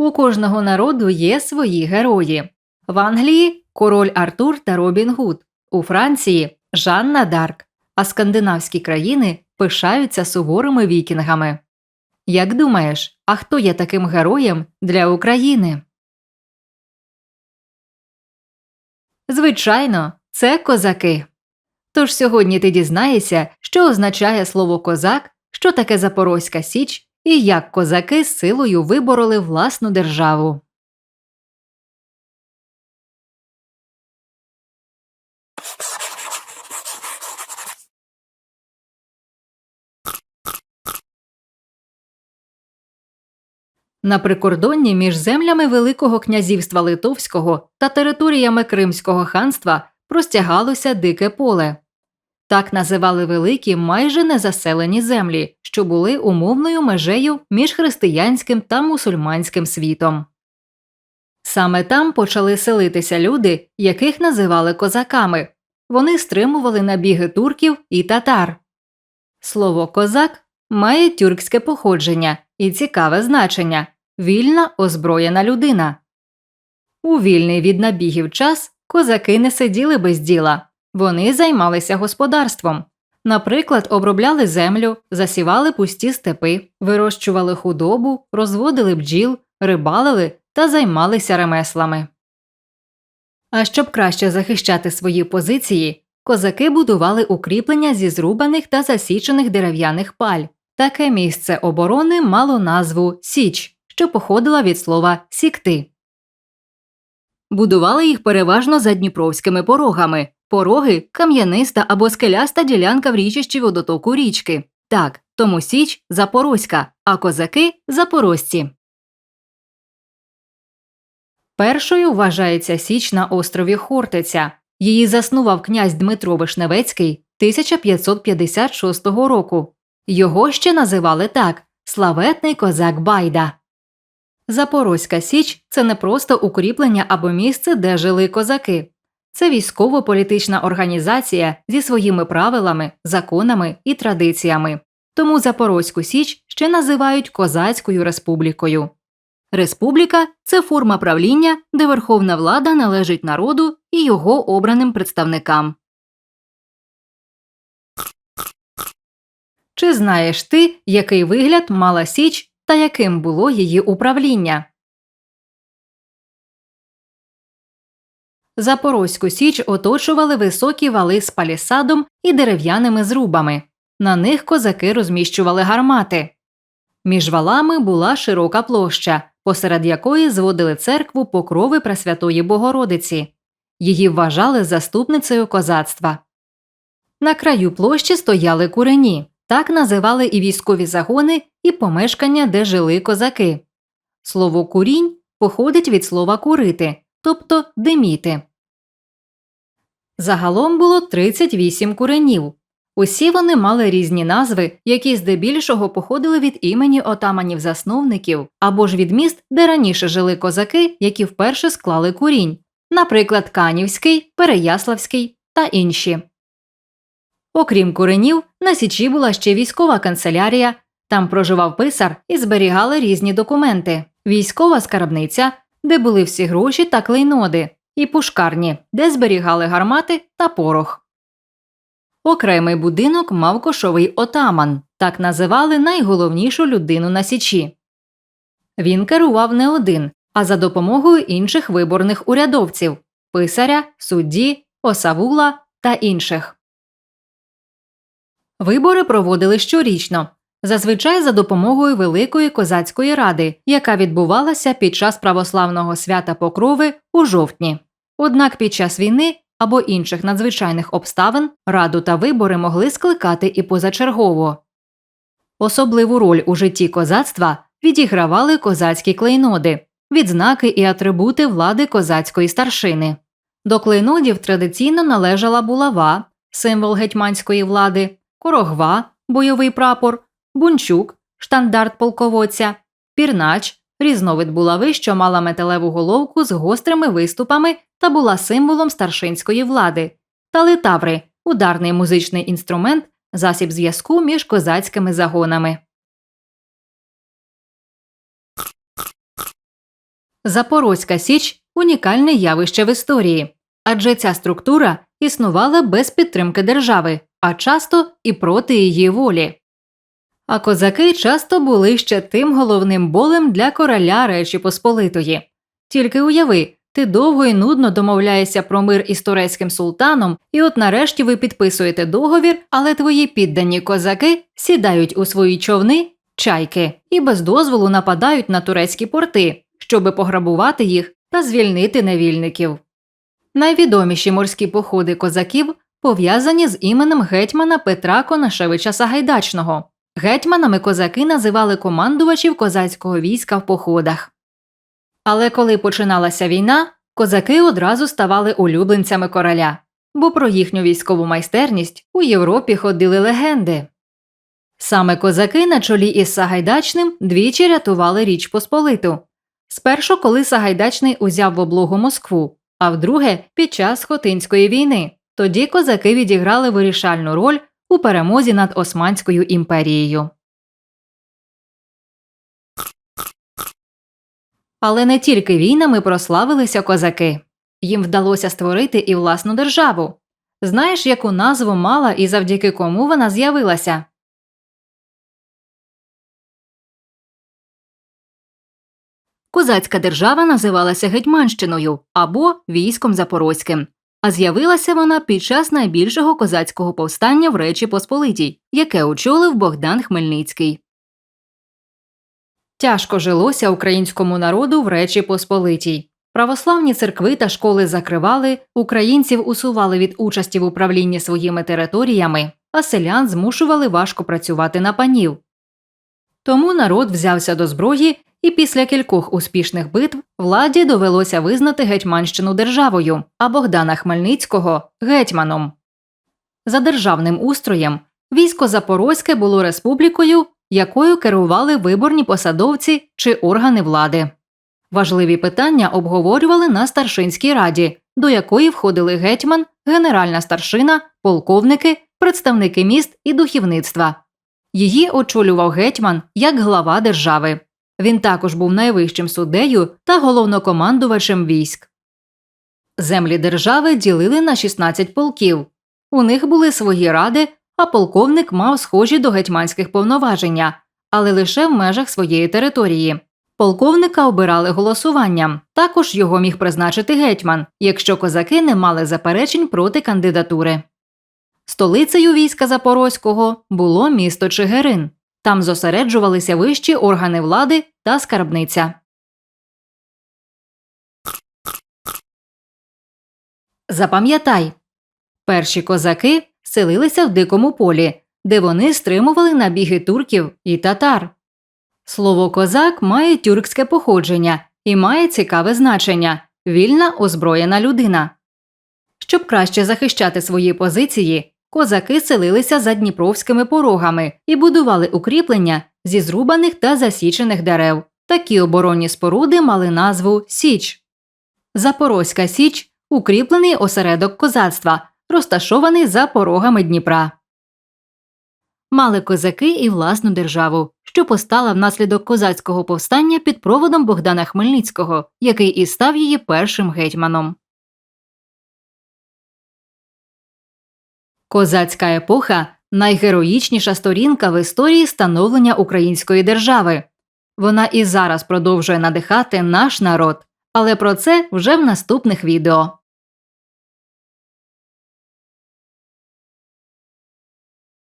У кожного народу є свої герої. В Англії король Артур та Робін Гуд, у Франції Жанна Дарк, а скандинавські країни пишаються суворими вікінгами. Як думаєш, а хто є таким героєм для України? Звичайно, це козаки. Тож сьогодні ти дізнаєшся, що означає слово козак, що таке Запорозька Січ і як козаки силою вибороли власну державу. На прикордонні між землями Великого князівства Литовського та територіями Кримського ханства простягалося дике поле. Так називали великі майже незаселені землі, що були умовною межею між християнським та мусульманським світом. Саме там почали селитися люди, яких називали козаками. Вони стримували набіги турків і татар. Слово козак має тюркське походження і цікаве значення вільна озброєна людина. У вільний від набігів час козаки не сиділи без діла, вони займалися господарством. Наприклад, обробляли землю, засівали пусті степи, вирощували худобу, розводили бджіл, рибалили та займалися ремеслами. А щоб краще захищати свої позиції, козаки будували укріплення зі зрубаних та засічених дерев'яних паль. Таке місце оборони мало назву Січ, що походила від слова сікти. Будували їх переважно за дніпровськими порогами. Пороги кам'яниста або скеляста ділянка в річищі водотоку річки. Так, тому Січ Запорозька, а козаки запорожці. Першою вважається Січ на острові Хортиця. Її заснував князь Дмитро Вишневецький 1556 року. Його ще називали так Славетний козак Байда. Запорозька Січ це не просто укріплення або місце, де жили козаки. Це військово-політична організація зі своїми правилами, законами і традиціями. Тому Запорозьку Січ ще називають Козацькою республікою. Республіка це форма правління, де верховна влада належить народу і його обраним представникам. Чи знаєш ти, який вигляд мала Січ та яким було її управління? Запорозьку Січ оточували високі вали з палісадом і дерев'яними зрубами. На них козаки розміщували гармати. Між валами була широка площа, посеред якої зводили церкву покрови Пресвятої Богородиці. Її вважали заступницею козацтва. На краю площі стояли курені, так називали і військові загони, і помешкання, де жили козаки. Слово курінь походить від слова курити, тобто диміти. Загалом було 38 куренів. Усі вони мали різні назви, які здебільшого походили від імені отаманів-засновників або ж від міст, де раніше жили козаки, які вперше склали курінь, наприклад, Канівський, Переяславський та інші. Окрім куренів, на Січі була ще військова канцелярія, там проживав писар і зберігали різні документи, військова скарбниця, де були всі гроші та клейноди, і пушкарні, де зберігали гармати та порох. Окремий будинок мав кошовий отаман, так називали найголовнішу людину на Січі. Він керував не один, а за допомогою інших виборних урядовців писаря, судді, осавула та інших. Вибори проводили щорічно, зазвичай за допомогою Великої козацької ради, яка відбувалася під час православного свята Покрови у жовтні. Однак під час війни або інших надзвичайних обставин раду та вибори могли скликати і позачергово. Особливу роль у житті козацтва відігравали козацькі клейноди, відзнаки і атрибути влади козацької старшини. До клейнодів традиційно належала булава, символ гетьманської влади, корогва, бойовий прапор, бунчук, штандарт полководця, пірнач, різновид булави, що мала металеву головку з гострими виступами та була символом старшинської влади, та литаври ударний музичний інструмент, засіб зв'язку між козацькими загонами. Запорозька Січ унікальне явище в історії, адже ця структура існувала без підтримки держави, а часто і проти її волі. А козаки часто були ще тим головним болем для короля Речі Посполитої. Тільки уяви, ти довго і нудно домовляєшся про мир із турецьким султаном, і от нарешті ви підписуєте договір, але твої піддані козаки сідають у свої човни, чайки і без дозволу нападають на турецькі порти, щоби пограбувати їх та звільнити невільників. Найвідоміші морські походи козаків пов'язані з іменем гетьмана Петра Конашевича Сагайдачного. Гетьманами козаки називали командувачів козацького війська в походах. Але коли починалася війна, козаки одразу ставали улюбленцями короля, бо про їхню військову майстерність у Європі ходили легенди. Саме козаки на чолі із Сагайдачним двічі рятували Річ Посполиту. Спершу, коли Сагайдачний узяв в облогу Москву, а вдруге під час Хотинської війни. Тоді козаки відіграли вирішальну роль у перемозі над Османською імперією. Але не тільки війнами прославилися козаки. Їм вдалося створити і власну державу. Знаєш, яку назву мала і завдяки кому вона з'явилася? Козацька держава називалася Гетьманщиною або військом Запорозьким, а з'явилася вона під час найбільшого козацького повстання в Речі Посполитій, яке очолив Богдан Хмельницький. Тяжко жилося українському народу в Речі Посполитій. Православні церкви та школи закривали, українців усували від участі в управлінні своїми територіями, а селян змушували важко працювати на панів. Тому народ взявся до зброї, і після кількох успішних битв владі довелося визнати Гетьманщину державою, а Богдана Хмельницького гетьманом. За державним устроєм військо Запорозьке було республікою, якою керували виборні посадовці чи органи влади. Важливі питання обговорювали на старшинській раді, до якої входили гетьман, генеральна старшина, полковники, представники міст і духівництва. Її очолював гетьман як глава держави. Він також був найвищим суддею та головнокомандувачем військ. Землі держави ділили на 16 полків. У них були свої ради, а полковник мав схожі до гетьманських повноваження, але лише в межах своєї території. Полковника обирали голосуванням. Також його міг призначити гетьман, якщо козаки не мали заперечень проти кандидатури. Столицею війська Запорозького було місто Чигирин. Там зосереджувалися вищі органи влади та скарбниця. Запам'ятай перші козаки селилися в дикому полі, де вони стримували набіги турків і татар. Слово козак має тюркське походження і має цікаве значення вільна озброєна людина. Щоб краще захищати свої позиції, козаки селилися за дніпровськими порогами і будували укріплення зі зрубаних та засічених дерев. Такі оборонні споруди мали назву Січ. Запорозька Січ укріплений осередок козацтва, розташований за порогами Дніпра. Мали козаки і власну державу, що постала внаслідок козацького повстання під проводом Богдана Хмельницького, який і став її першим гетьманом. Козацька епоха найгероїчніша сторінка в історії становлення української держави. Вона і зараз продовжує надихати наш народ, але про це вже в наступних відео.